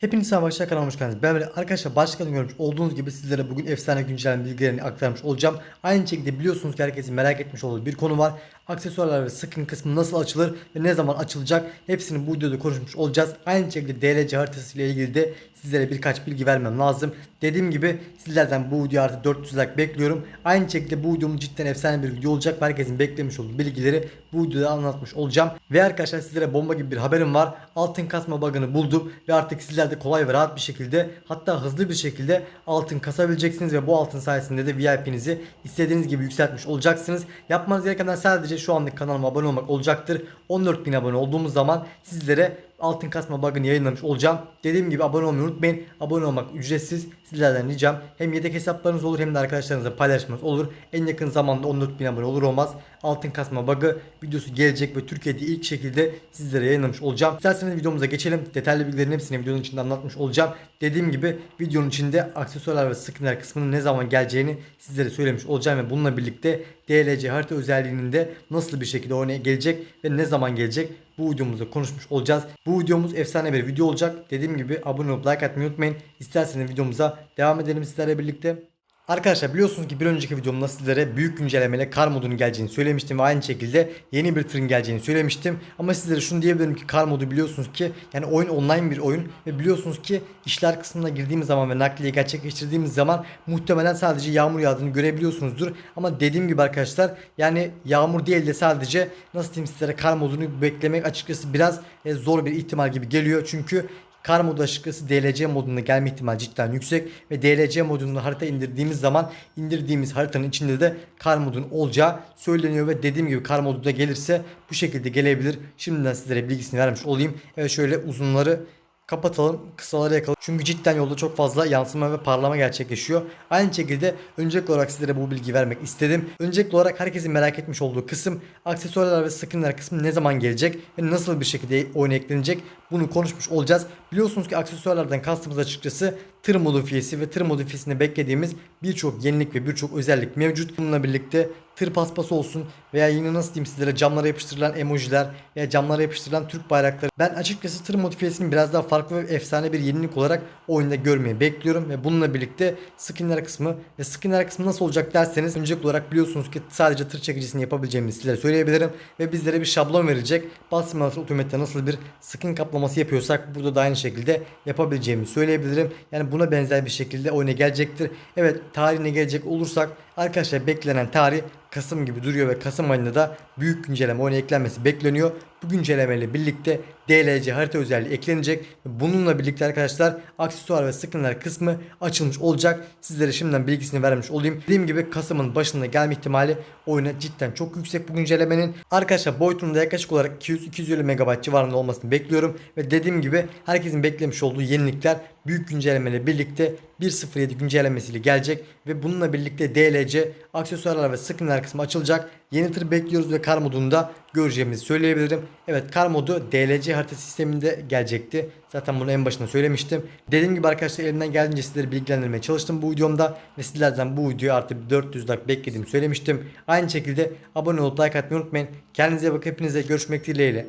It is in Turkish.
Hepinize arkadaşlar kanalıma hoş geldiniz. Ben arkadaşlar başlıkta görmüş olduğunuz gibi sizlere bugün efsane güncelleme bilgilerini aktarmış olacağım. Aynı şekilde biliyorsunuz ki herkesin merak etmiş olduğu bir konu var. Aksesuarlar ve skin kısmı nasıl açılır ve ne zaman açılacak hepsini bu videoda konuşmuş olacağız. Aynı şekilde DLC haritası ile ilgili de sizlere birkaç bilgi vermem lazım. Dediğim gibi sizlerden bu video artı 400 like bekliyorum. Aynı şekilde bu videomun cidden efsane bir video olacak. Herkesin beklemiş olduğu bilgileri bu videoda anlatmış olacağım. Ve arkadaşlar sizlere bomba gibi bir haberim var. Altın kasma bug'ını buldum ve artık sizler de kolay ve rahat bir şekilde hatta hızlı bir şekilde altın kasabileceksiniz ve bu altın sayesinde de VIP'nizi istediğiniz gibi yükseltmiş olacaksınız. Yapmanız gerekenler sadece şu anlık kanalıma abone olmak olacaktır. 14.000 abone olduğumuz zaman sizlere altın kasma bug'ını yayınlamış olacağım. Dediğim gibi abone olmayı unutmayın. Abone olmak ücretsiz. Sizlerden ricam hem yedek hesaplarınız olur hem de arkadaşlarınızla paylaşmanız olur. En yakın zamanda 14.000 abone olur olmaz altın kasma bug'ı videosu gelecek ve Türkiye'de ilk şekilde sizlere yayınlamış olacağım. İsterseniz videomuza geçelim. Detaylı bilgilerin hepsini videonun içinde anlatmış olacağım. Dediğim gibi videonun içinde aksesuarlar ve skinler kısmının ne zaman geleceğini sizlere söylemiş olacağım ve bununla birlikte DLC harita özelliğinin de nasıl bir şekilde oynaya gelecek ve ne zaman gelecek bu videomuzda konuşmuş olacağız. Bu videomuz efsane bir video olacak. Dediğim gibi abone olup like atmayı unutmayın. İsterseniz videomuza devam edelim sizlerle birlikte. Arkadaşlar biliyorsunuz ki bir önceki videomda sizlere büyük güncellemeyle kar modunun geleceğini söylemiştim ve aynı şekilde yeni bir tırın geleceğini söylemiştim. Ama sizlere şunu diyebilirim ki kar modu biliyorsunuz ki yani oyun online bir oyun ve biliyorsunuz ki işler kısmına girdiğimiz zaman ve nakliye gerçekleştirdiğimiz zaman muhtemelen sadece yağmur yağdığını görebiliyorsunuzdur. Ama dediğim gibi arkadaşlar yani yağmur değil de sadece nasıl diyeyim sizlere kar modunu beklemek açıkçası biraz e, zor bir ihtimal gibi geliyor. Çünkü Kar modu açıkçası DLC moduna gelme ihtimali cidden yüksek ve DLC modunda harita indirdiğimiz zaman indirdiğimiz haritanın içinde de kar modunun olacağı söyleniyor ve dediğim gibi kar modu da gelirse bu şekilde gelebilir. Şimdiden sizlere bilgisini vermiş olayım. Evet şöyle uzunları kapatalım kısaları yakalım. Çünkü cidden yolda çok fazla yansıma ve parlama gerçekleşiyor. Aynı şekilde öncelikli olarak sizlere bu bilgi vermek istedim. Öncelikli olarak herkesin merak etmiş olduğu kısım aksesuarlar ve skinler kısmı ne zaman gelecek ve nasıl bir şekilde oyuna eklenecek bunu konuşmuş olacağız. Biliyorsunuz ki aksesuarlardan kastımız açıkçası tır modifiyesi ve tır modifiyesinde beklediğimiz birçok yenilik ve birçok özellik mevcut. Bununla birlikte tır paspası olsun veya yine nasıl diyeyim sizlere camlara yapıştırılan emojiler veya camlara yapıştırılan Türk bayrakları. Ben açıkçası tır modifiyesini biraz daha farklı ve efsane bir yenilik olarak oyunda görmeyi bekliyorum ve bununla birlikte skinler kısmı ve skinler kısmı nasıl olacak derseniz öncelikli olarak biliyorsunuz ki sadece tır çekicisini yapabileceğimizi sizlere söyleyebilirim ve bizlere bir şablon verecek. Simulator Ultimate'de nasıl bir skin kaplaması yapıyorsak burada da aynı şekilde yapabileceğimizi söyleyebilirim. Yani buna benzer bir şekilde oyuna gelecektir. Evet tarihine gelecek olursak arkadaşlar beklenen tarih Kasım gibi duruyor ve Kasım ayında da büyük güncelleme oyuna eklenmesi bekleniyor. Bu güncellemeyle birlikte DLC harita özelliği eklenecek. Bununla birlikte arkadaşlar aksesuar ve skinler kısmı açılmış olacak. Sizlere şimdiden bilgisini vermiş olayım. Dediğim gibi Kasım'ın başında gelme ihtimali oyuna cidden çok yüksek bu güncellemenin. Arkadaşlar boyutunun da yaklaşık olarak 200-250 MB civarında olmasını bekliyorum. Ve dediğim gibi herkesin beklemiş olduğu yenilikler büyük güncellemeyle birlikte 1.07 güncellemesiyle gelecek ve bununla birlikte DLC aksesuarlar ve skinler kısmı açılacak. Yeni tır bekliyoruz ve kar modunda göreceğimizi söyleyebilirim. Evet kar modu DLC harita sisteminde gelecekti. Zaten bunu en başında söylemiştim. Dediğim gibi arkadaşlar elimden geldiğince sizleri bilgilendirmeye çalıştım bu videomda. Ve sizlerden bu videoyu artık 400 like beklediğimi söylemiştim. Aynı şekilde abone olup like atmayı unutmayın. Kendinize bakın hepinize görüşmek dileğiyle.